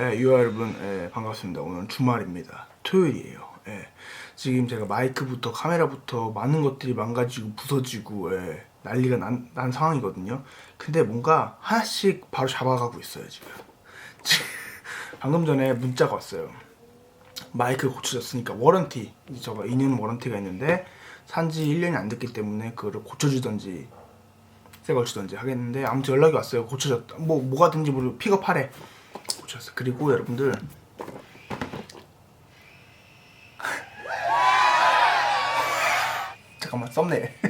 예, 유아 여러분 예, 반갑습니다. 오늘 주말입니다. 토요일이에요. 예, 지금 제가 마이크부터 카메라부터 많은 것들이 망가지고 부서지고 예, 난리가 난, 난 상황이거든요. 근데 뭔가 하나씩 바로 잡아가고 있어요 지금. 방금 전에 문자가 왔어요. 마이크 고쳐졌으니까 워런티 저거 2년 워런티가 있는데 산지 1년이 안 됐기 때문에 그거를 고쳐주던지 새걸 주던지 하겠는데 아무튼 연락이 왔어요 고쳐졌다 뭐 뭐가 된지 모르고 픽업하래 고쳤어 그리고 여러분들. 잠깐만 썸네일.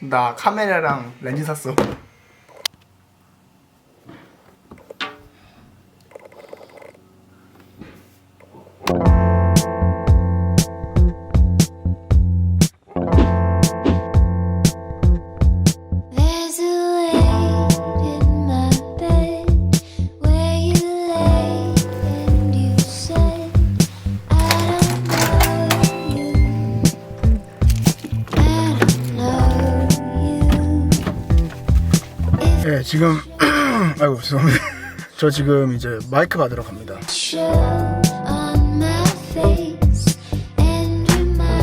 나 카메라랑 렌즈 샀어 예 지금 아이고 죄송합니다. 저 지금 이제 마이크 받으러 갑니다. On. My face and remind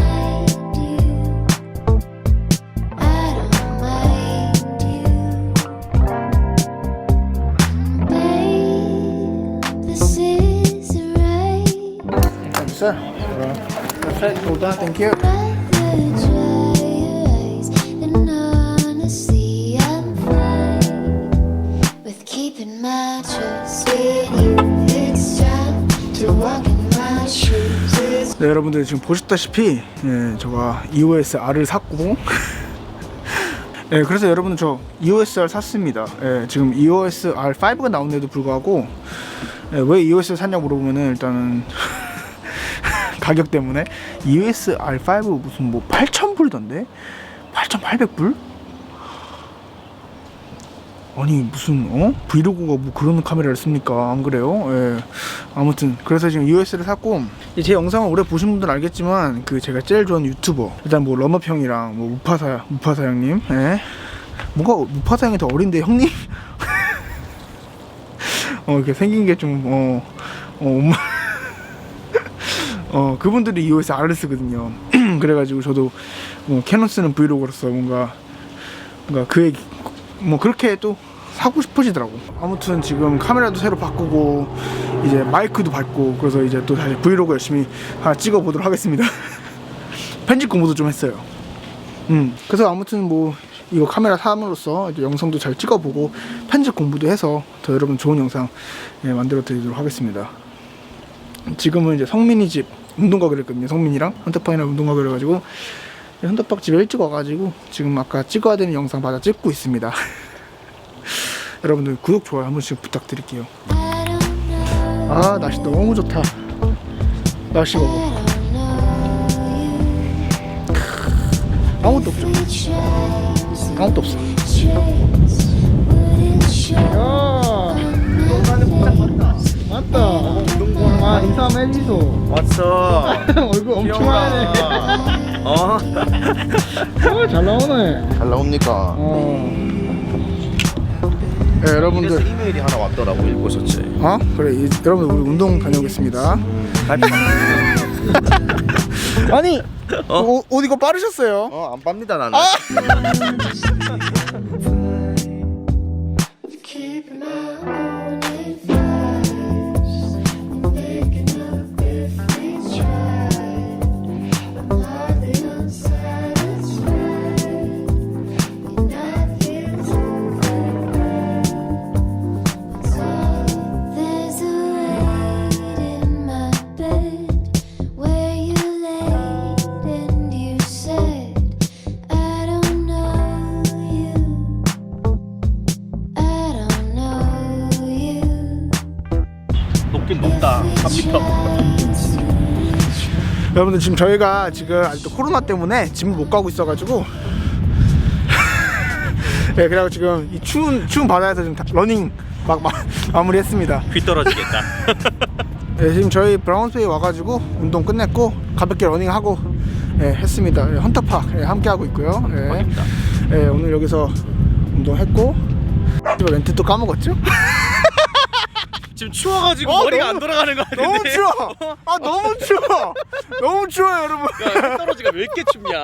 with you. It's to walk in my shoes. 네 여러분들 지금 보셨다시피 예, 제가 EOS R을 샀고 예, 그래서 여러분들 저 EOS R 샀습니다 예, 지금 EOS R5가 나온데도 불구하고 예, 왜 EOS 를 샀냐 물어보면은 일단은 가격 때문에 EOS R5 무슨 뭐 8,000불던데 8,800불? 아니 무슨 어? 브이로그가 뭐 그런 카메라를 씁니까? 안 그래요? 예. 아무튼 그래서 지금 EOS를 샀고 이제 영상을 오래 보신 분들은 알겠지만 그 제가 제일 좋아하는 유튜버 일단 뭐 런업 형이랑 뭐 무파사 무파사 형님 예. 뭔가 무파사 형이 더 어린데 형님? 어 이렇게 생긴 게좀어 어, 엄마. 어 그분들이 EOS R을 쓰거든요. 그래가지고 저도 뭐 캐논 쓰는 브이로그로서 뭔가 뭔가 그 얘기 뭐 그렇게 또 사고 싶으시더라고. 아무튼 지금 카메라도 새로 바꾸고 이제 마이크도 받고 그래서 이제 또 다시 브이로그 열심히 하나 찍어 보도록 하겠습니다. 편집 공부도 좀 했어요. 음 그래서 아무튼 뭐 이거 카메라 사함으로써 이제 영상도 잘 찍어보고 편집 공부도 해서 더 여러분 좋은 영상 예, 만들어 드리도록 하겠습니다. 지금은 이제 성민이 집 운동 가기로 했거든요. 성민이랑 헌터파이랑 운동 가기로 해가지고 헌터박 집에 일찍 와가지고 지금 아까 찍어야 되는 영상 받아 찍고 있습니다. 여러분들 구독 좋아요 한 번씩 부탁드릴게요. 아 날씨 너무 좋다. 날씨 봐봐. 아무것도 없죠. 아무것도 없어. chase, wouldn't show. 야, 맞다. 아 인사 한번 해주소. 왔어. 얼굴 엄청 하네. 어? 어, 잘 나오네. 잘 나옵니까? 어. 네, 그래서 여러분들. 이메일이 하나 왔더라고 읽으셨지. 어 그래 이, 여러분 우리 운동 다녀오겠습니다. 아니 어? 옷, 옷 이거 빠르셨어요? 어안 빱니다 나는. 3m. 여러분들 지금 저희가 지금 아직도 코로나 때문에 짐을 못 가고 있어가지고 네 그래고 지금 이 추운 추운 바다에서 지금 다- 러닝 막, 막 마무리했습니다. 귀 떨어지겠다. 네, 지금 저희 브라운스웨이 와가지고 운동 끝냈고 가볍게 러닝하고 예, 했습니다. 예, 헌터팍 예, 함께 하고 있고요. 예. 예, 오늘 여기서 운동했고 이거 멘트 또 까먹었죠? 지금 추워가지고 어, 머리가 너무- 안 돌아가는 거 같은데. 너무 추워. 아 너무 추워. 너무 추워요 여러분. 야, 떨어지가 왜 이렇게 춥냐?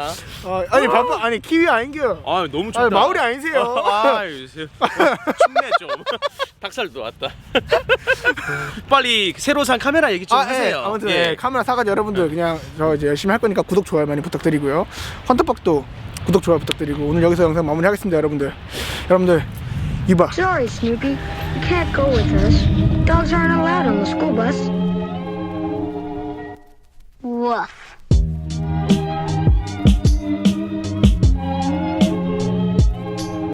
아, 아니 바빠 아니 키위 아닌겨. 아 너무 춥다. 아 마을이 아니세요. 아, 아, 춥네 좀. 닭살도 왔다. 빨리 새로 산 카메라 얘기 좀 아, 하세요. 예, 아무튼 예. 예, 카메라 사가지고 여러분들 그냥 저 이제 열심히 할 거니까 구독 좋아요 많이 부탁드리고요. 헌터박도 구독 좋아요 부탁드리고 오늘 여기서 영상 마무리하겠습니다 여러분들. 여러분들 이봐. Sorry, Snoopy. You can't go with us. Dogs aren't allowed on the school bus. Woof.